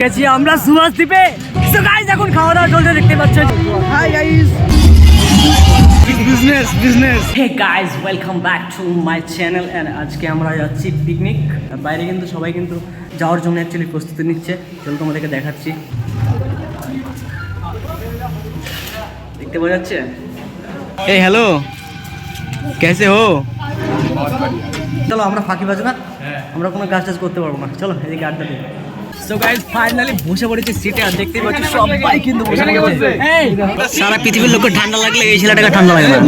গেছি আমরা সুভাষ দ্বীপে। So guys, এখন খাওয়া দাওয়া চলছে দেখতে পাচ্ছ। Hi guys business business hey guys welcome back to my channel and আজকে আমরা যাচ্ছি পিকনিক বাইরে কিন্তু সবাই কিন্তু যাওয়ার জন্য অ্যাকচুয়ালি প্রস্তুতি নিচ্ছে। চলো তোমাদেরকে দেখাচ্ছি। দেখতে পাওয়া যাচ্ছে? এই হ্যালো কেসে হো? চলো আমরা ফাঁকি বাজো না? আমরা কোনো কাজ টাজ করতে পারব না। চলো এদিকে আড্ডা দিই। সো গাইস ফাইনালি বসে পড়েছে সিটে আর দেখতেই পাচ্ছি সবাই কিন্তু বসে গেছে সারা পৃথিবীর লোকের ঠান্ডা লাগলে এই ছেলেটাকে ঠান্ডা লাগে না।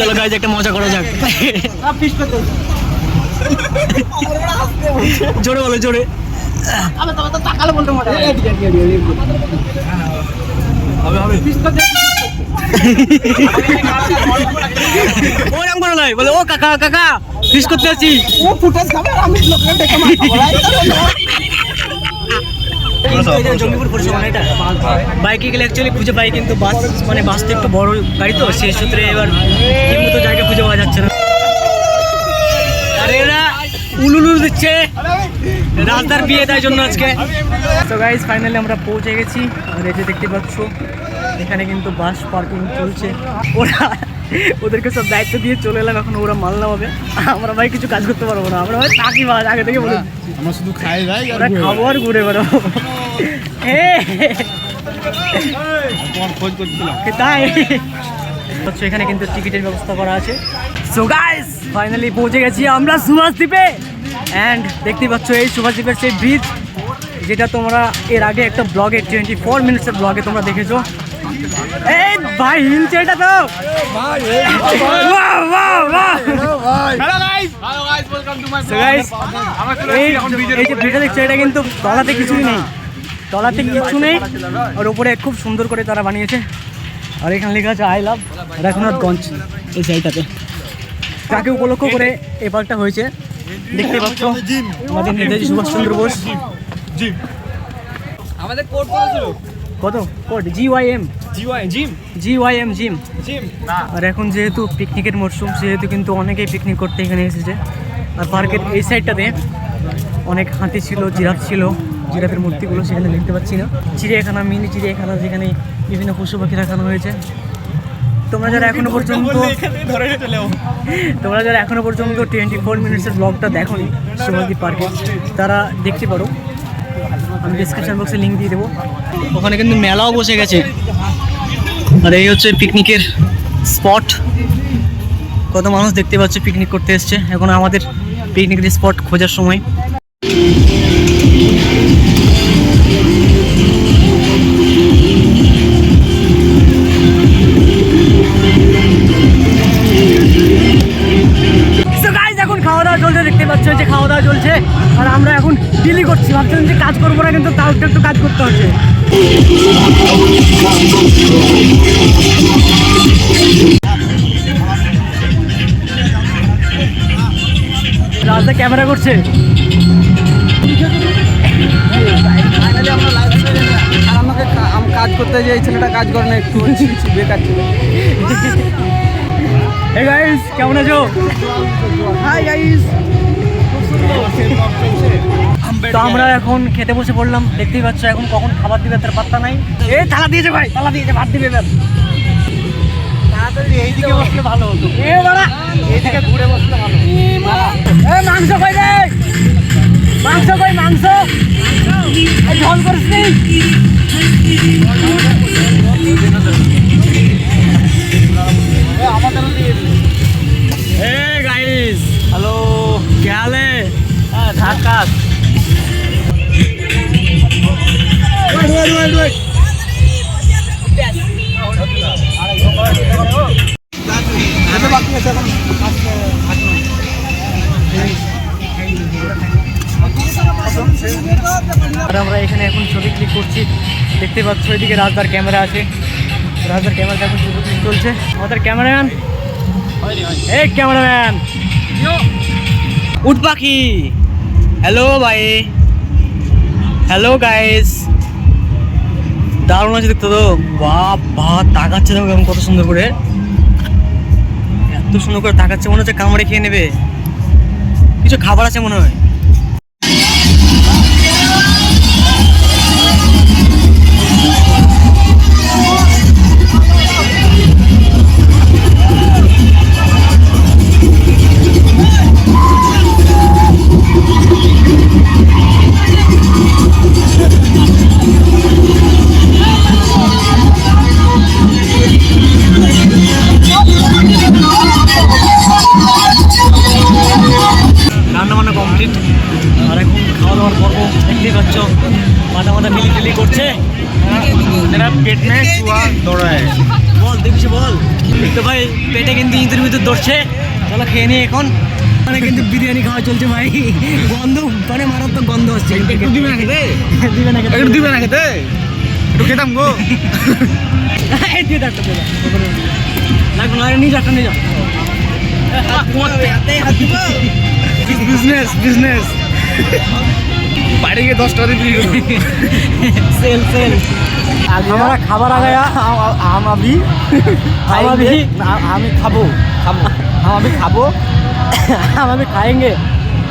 চলো গাইজ একটা মজা করা যাক। জোরে বলো জোরে। করে বলে ও কাকা কাকা ফিস করতে আছি জঙ্গিপুর পরিষেবা মানে এটা বাইকে গেলে অ্যাকচুয়ালি খুঁজে পাই কিন্তু বাস মানে বাস তো একটু বড় গাড়ি তো সেই সূত্রে এবার ঠিক মতো জায়গা খুঁজে পাওয়া যাচ্ছে না। আরে এরা উলুলু দিচ্ছে। রাজদার বিয়ে তাই জন্য আজকে। তো গাইজ ফাইনালি আমরা পৌঁছে গেছি। আর এই যে দেখতে পাচ্ছ এখানে কিন্তু বাস পার্কিং চলছে। ওরা ওদেরকে সব দায়িত্ব দিয়ে চলে এলাম এখন ওরা মাল নামাবে। আমরা ভাই কিছু কাজ করতে পারব না। আমরা ভাই থাকি বাস আগে থেকে বলে। আমরা শুধু খাই যাই ওরা খাব আর ঘুরে বেড়াবো। খোঁজ করছিলাম তাই। হচ্ছে এখানে কিন্তু টিকিটের ব্যবস্থা করা আছে। সো গাইস ফাইনালি পৌঁছে গেছি আমরা সুভাষ দ্বীপে। অ্যান্ড দেখতে পাচ্ছ এই সুভাষ দ্বীপের সেই ব্রিজ যেটা তোমরা এর আগে একটা ব্লগে টোয়েন্টি ফোর মিনিটসের ব্লগে তোমরা দেখেছ। এই ভাই হিলছে এটা তো এই যে ভিডিও দেখছ এটা কিন্তু তলাতে কিছুই নেই। তলাতে কিছু নেই আর উপরে খুব সুন্দর করে তারা বানিয়েছে। আর এখানে লেখা আছে আই লাভ রঘুনাথগঞ্জ এই সাইডটাতে তাকে উপলক্ষ করে এই পার্কটা হয়েছে। দেখতে পাচ্ছ আমাদের নেতাজি সুভাষচন্দ্র বোস। আমাদের কোড কত ছিল কত? Code G Y M G Y gym. G Y M gym. Gym আর এখন যেহেতু পিকনিকের মরশুম সেহেতু কিন্তু অনেকেই পিকনিক করতে এখানে এসেছে। আর পার্কের এই সাইডটাতে অনেক হাতি ছিল জিরাফ ছিল। জিরাফের মূর্তিগুলো সেখানে দেখতে পাচ্ছি না। চিড়িয়াখানা মিনি চিড়িয়াখানা যেখানে বিভিন্ন পশু পাখি রাখানো হয়েছে। তোমরা যারা এখনও পর্যন্ত তোমরা যারা এখনও পর্যন্ত টোয়েন্টি ফোর মিনিটসের ব্লগটা দেখোনি সোমাকি পার্কে তারা দেখতে পারো। আমি ডিসক্রিপশন বক্সে লিঙ্ক দিয়ে দেবো। ওখানে কিন্তু মেলাও বসে গেছে। আর এই হচ্ছে পিকনিকের স্পট কত মানুষ দেখতে পাচ্ছে পিকনিক করতে এসছে। এখন আমাদের পিকনিকের স্পট খোঁজার সময়। ভাবছিলাম যে কাজ করব না, কিন্তু তাও একটু কাজ করতে হচ্ছে। রাজদা ক্যামেরা করছে। আর আমাকে কাজ করতে যে এই ছেলেটা কাজ করে না একটু বেকার ছিল হে গাইস কেমন আছো? হাই গাইস তো আমরা এখন খেতে বসে পড়লাম দেখতেই পাচ্ছ এখন কখন খাবার দিবে তার পাত্তা নাই। এ থালা দিয়েছে ভাই থালা দিয়েছে ভাত দিবে এবার। ভালো হতো। এইদিকে ঘুরে মাংস রে? মাংস মাংস? গাইস। হ্যালো কে ঢাকা আর আমরা এখানে এখন ছবি ক্লিক করছি। দেখতে পাচ্ছ, এদিকে রাজদার ক্যামেরা আছে। রাজদার ক্যামেরা এখন ছবি ক্লিক চলছে। আমাদের ক্যামেরাম্যান এই ক্যামেরাম্যান উঠ পাখি! হ্যালো ভাই। হ্যালো গাইস দারুণ আছে দেখতে তো। বাহ বা তাকাচ্ছে দেখো কেমন কত সুন্দর করে। এত সুন্দর করে তাকাচ্ছে, মনে হচ্ছে কামড়ে খেয়ে নেবে। কিছু খাবার আছে মনে হয়। मेरा पेट में चूहा दौड़ा है বল দেখছি বল তো ভাই পেটে কিন্তু ইঁদুর ভিতর ধরছে চলো খেয়ে নিই এখন মানে কিন্তু বিরিয়ানি খাওয়া চলছে ভাই গন্ধ মানে মারাত্মক গন্ধ হচ্ছে একটু দিবে না খেতে দিবে না খেতে। একটু দিবে না খেতে একটু খেতাম গো এই দিয়ে দাও একটা দিয়ে দাও। লাগবে না নিয়ে যাও একটা নিয়ে যাও বিজনেস বিজনেস বাড়ি গিয়ে দশ টাকা দিয়ে বিক্রি করবো सेल सेल हमारा খাবার आ गया हम अभी हम अभी আমি খাবো খাবো हम अभी खाबो हम अभी खाएंगे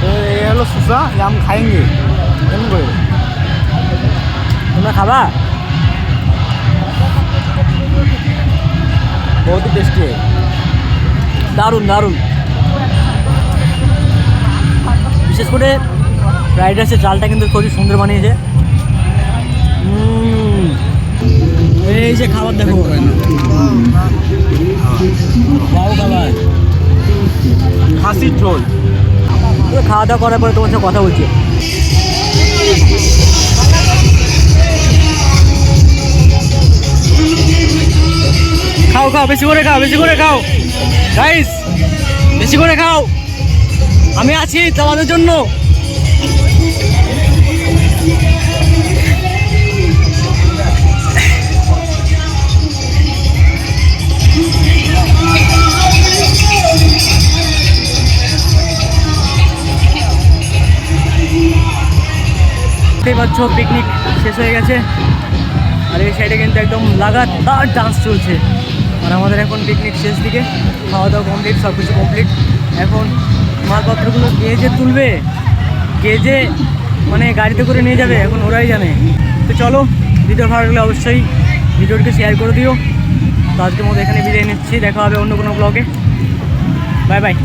তো এই হলো সুসা যে আম খাইঙ্গে কেমন করে তোমরা খাবা বহুত টেস্টি দারুণ দারুণ বিশেষ করে ফ্রাইড রাইসের চালটা কিন্তু খুবই সুন্দর বানিয়েছে। এই যে খাবার দেখো। খাবার। খাসির ঝোল। খাওয়া দাওয়া করার পরে তোমার সাথে কথা বলছি। খাও খাও বেশি করে খাও বেশি করে খাও। গাইস বেশি করে খাও। আমি আছি তোমাদের জন্য। দেখতেই পাচ্ছ পিকনিক শেষ হয়ে গেছে। আর এই সাইডে কিন্তু একদম লাগাতার ডান্স চলছে। আর আমাদের এখন পিকনিক শেষ দিকে খাওয়া দাওয়া কমপ্লিট সব কিছু কমপ্লিট এখন মালপত্রগুলো কে যে তুলবে? কে যে মানে গাড়িতে করে নিয়ে যাবে? এখন ওরাই জানে। তো চলো, ভিডিও ভালো লাগলে অবশ্যই ভিডিওটিকে শেয়ার করে দিও। তো আজকের মতো এখানে বিদায় নিচ্ছি, দেখা হবে অন্য কোনো ব্লগে বাই বাই